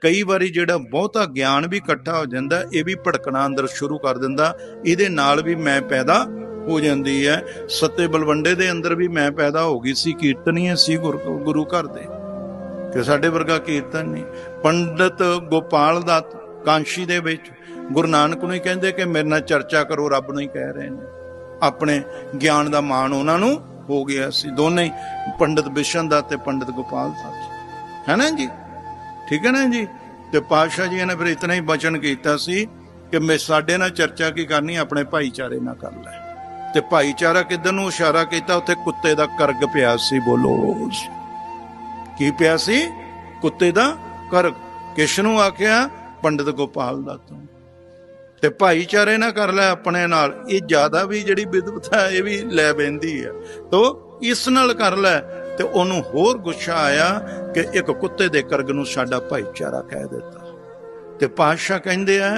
ਕਈ ਵਾਰੀ ਜਿਹੜਾ ਬਹੁਤਾ ਗਿਆਨ ਵੀ ਇਕੱਠਾ ਹੋ ਜਾਂਦਾ, ਇਹ ਵੀ ਭੜਕਣਾ ਅੰਦਰ ਸ਼ੁਰੂ ਕਰ ਦਿੰਦਾ। ਇਹਦੇ ਨਾਲ ਵੀ ਮੈਂ ਪੈਦਾ ਹੋ ਜਾਂਦੀ ਹੈ। ਸੱਤੇ ਬਲਵੰਡੇ ਦੇ ਅੰਦਰ ਵੀ ਮੈਂ ਪੈਦਾ ਹੋ ਗਈ ਸੀ, ਕੀਰਤਨੀਏ ਸੀ ਗੁਰ- ਗੁਰੂ ਘਰ ਦੇ। ਕਿ ਸਾਡੇ ਵਰਗਾ ਕੀਰਤਨ ਨਹੀਂ। ਪੰਡਤ ਗੋਪਾਲ ਦੱਤ ਕਾਂਸ਼ੀ ਦੇ ਵਿੱਚ ਗੁਰੂ ਨਾਨਕ ਨੂੰ ਹੀ ਕਹਿੰਦੇ ਕਿ ਮੇਰੇ ਨਾਲ ਚਰਚਾ ਕਰੋ, ਰੱਬ ਨੂੰ ਹੀ ਕਹਿ ਰਹੇ ਨੇ। ਆਪਣੇ ਗਿਆਨ ਦਾ ਮਾਣ ਉਹਨਾਂ ਨੂੰ ਹੋ ਗਿਆ ਸੀ। ਦੋਨੇ ਹੀ ਪੰਡਤ ਬਿਸ਼ਨ ਦਾ ਤੇ ਪੰਡਤ ਗੋਪਾਲ ਦਾ ਹੈ ਨਾ ਜੀ? ਠੀਕ ਹੈ ਨਾ ਜੀ? ਤੇ ਪਾਤਸ਼ਾਹ ਜੀ ਨੇ ਫਿਰ ਇਤਨਾ ਹੀ ਬਚਨ ਕੀਤਾ ਸੀ ਕਿ ਮੈਂ ਸਾਡੇ ਨਾਲ ਚਰਚਾ ਕੀ ਕਰਨੀ, ਆਪਣੇ ਭਾਈਚਾਰੇ ਨਾਲ ਕਰ ਲੈ। ਤੇ ਭਾਈਚਾਰਾ ਕਿੱਧਰ ਨੂੰ ਇਸ਼ਾਰਾ ਕੀਤਾ? ਉੱਥੇ ਕੁੱਤੇ ਦਾ ਕਰਗ ਪਿਆ ਸੀ, ਬੋਲੋ। ਕੀ ਪਿਆ ਸੀ? ਕੁੱਤੇ ਦਾ ਕਰਗ। ਕਿਸ਼ਨ ਨੂੰ ਆਖਿਆ? ਪੰਡਿਤ ਗੋਪਾਲ ਦਾ ਤੋਂ। ਤੇ ਭਾਈਚਾਰੇ ਨਾਲ ਕਰ ਲੈ ਆਪਣੇ ਨਾਲ। ਇਹ ਜ਼ਿਆਦਾ ਵੀ ਜਿਹੜੀ ਵਿਦਵਤਾ ਇਹ ਵੀ ਲੈ ਬੈਂਦੀ ਹੈ। ਤੋ ਇਸ ਨਾਲ ਕਰ ਲੈ। ਤੇ ਉਹਨੂੰ ਹੋਰ ਗੁੱਸਾ ਆਇਆ ਕਿ ਇੱਕ ਕੁੱਤੇ ਦੇ ਕਰਗ ਨੂੰ ਸਾਡਾ ਭਾਈਚਾਰਾ ਕਹਿ ਦਿੱਤਾ। ਤੇ ਪਾਤਸ਼ਾਹ ਕਹਿੰਦੇ ਆ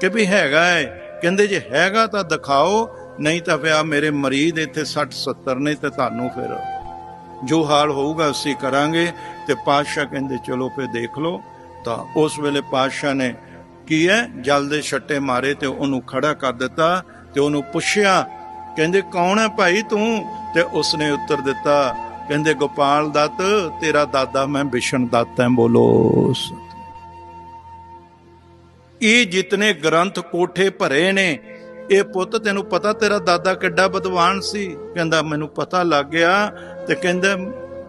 ਕਿ ਵੀ ਹੈਗਾ ਹੈ ਕਹਿੰਦੇ ਜੇ ਹੈਗਾ ਤਾਂ ਦਿਖਾਓ, ਨਹੀਂ ਤਾਂ ਫਿਰ ਆਹ ਮੇਰੇ ਮਰੀਜ਼ ਇੱਥੇ 60 70 ਨੇ ਤੇ ਤੁਹਾਨੂੰ ਫਿਰ ਜੋ ਹਾਲ ਹੋਊਗਾ ਅਸੀਂ ਕਰਾਂਗੇ। ਤੇ ਪਾਤਸ਼ਾਹ ਕਹਿੰਦੇ, ਚਲੋ ਫਿਰ ਦੇਖ ਲਓ। ਤਾਂ ਉਸ ਵੇਲੇ ਪਾਤਸ਼ਾਹ ਨੇ ਕੀ ਹੈ? ਜਲ ਦੇ ਛੱਟੇ ਮਾਰੇ ਤੇ ਉਹਨੂੰ ਖੜਾ ਕਰ ਦਿੱਤਾ ਤੇ ਉਹਨੂੰ ਪੁੱਛਿਆ, ਕਹਿੰਦੇ, ਕੌਣ ਹੈ ਭਾਈ ਤੂੰ? ਤੇ ਉਸਨੇ ਉੱਤਰ ਦਿੱਤਾ ਕਹਿੰਦੇ, ਗੋਪਾਲ ਦੱਤ, ਤੇਰਾ ਦਾਦਾ ਮੈਂ ਵਿਸ਼ਨ ਦੱਤ ਐ ਬੋਲੋ। ਇਹ ਜਿਤਨੇ ਗ੍ਰੰਥ ਕੋਠੇ ਭਰੇ ਨੇ, ਇਹ ਪੁੱਤ ਤੈਨੂੰ ਪਤਾ ਤੇਰਾ ਦਾਦਾ ਕਿੱਡਾ ਵਿਦਵਾਨ ਸੀ? ਕਹਿੰਦਾ, ਮੈਨੂੰ ਪਤਾ ਲੱਗ ਗਿਆ। ਤੇ ਕਹਿੰਦਾ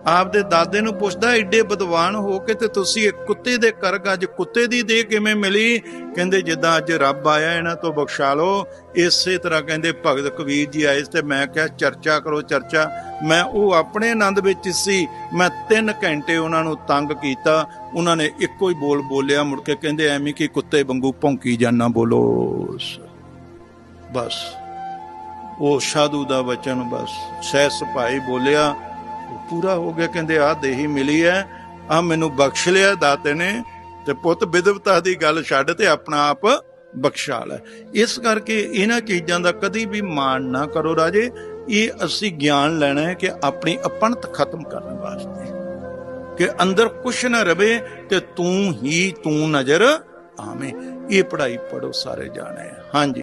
ਆਪਦੇ ਦਾਦੇ ਨੂੰ ਪੁੱਛਦਾ ਏਡੇ ਬਦਵਾਨ ਹੋ ਕੇ ਤੇ ਤੁਸੀਂ ਇੱਕ ਕੁੱਤੇ ਦੇ ਕਰਗ ਅੱਜ ਕੁੱਤੇ ਦੀ ਦੇ ਕਿਵੇਂ ਮਿਲੀ? ਕਹਿੰਦੇ, ਜਿੱਦਾਂ ਅੱਜ ਰੱਬ ਆਇਆ, ਇਹਨਾਂ ਤੋਂ ਬਖਸ਼ਾ ਲਓ। ਇਸੇ ਤਰ੍ਹਾਂ ਕਹਿੰਦੇ, ਭਗਤ ਕਬੀਰ ਜੀ ਆਏ ਤੇ ਮੈਂ ਕਿਹਾ, ਚਰਚਾ ਕਰੋ, ਚਰਚਾ। ਮੈਂ ਉਹ ਆਪਣੇ ਆਨੰਦ ਵਿੱਚ ਸੀ। ਮੈਂ 3 ਘੰਟੇ ਉਹਨਾਂ ਨੂੰ ਤੰਗ ਕੀਤਾ। ਉਹਨਾਂ ਨੇ ਇੱਕੋ ਹੀ ਬੋਲ ਬੋਲਿਆ ਮੁੜ ਕੇ, ਕਹਿੰਦੇ, ਐਵੇਂ ਕਿ ਕੁੱਤੇ ਵਾਂਗੂ ਭੌਂਕੀ ਜਾਣਾ ਬੋਲੋ ਬਸ। ਉਹ ਸਾਧੂ ਦਾ ਵਚਨ ਬਸ। ਸਹਿ ਸਪਾਈ ਬੋਲਿਆ। ਪੂਰਾ ਹੋ ਗਿਆ, ਕਹਿੰਦੇ ਆ ਦੇਹੀ ਮਿਲੀ ਐ ਆ ਮੈਨੂੰ ਬਖਸ਼ ਲਿਆ ਦਾਤੇ ਨੇ ਤੇ ਪੁੱਤ ਵਿਦਵਤਾ ਦੀ ਗੱਲ ਛੱਡ ਤੇ ਆਪਣਾ ਆਪ ਬਖਸ਼ਾ ਲੈ। ਇਸ ਕਰਕੇ ਇਹਨਾਂ ਚੀਜ਼ਾਂ ਦਾ ਕਦੀ ਵੀ ਮਾਣ ਨਾ ਕਰੋ ਰਾਜੇ। ਇਹ ਅਸੀਂ ਗਿਆਨ ਲੈਣਾ ਹੈ ਕਿ ਆਪਣੀ ਅਪਣਤ ਖਤਮ ਕਰਨ ਵਾਸਤੇ। ਕਿ ਅੰਦਰ ਕੁਛ ਨਾ ਰਵੇ ਤੇ ਤੂੰ ਹੀ ਤੂੰ ਨਜ਼ਰ ਆਵੇਂ। ਇਹ ਪੜ੍ਹਾਈ ਪੜੋ ਸਾਰੇ ਜਾਣੇ। ਹਾਂਜੀ।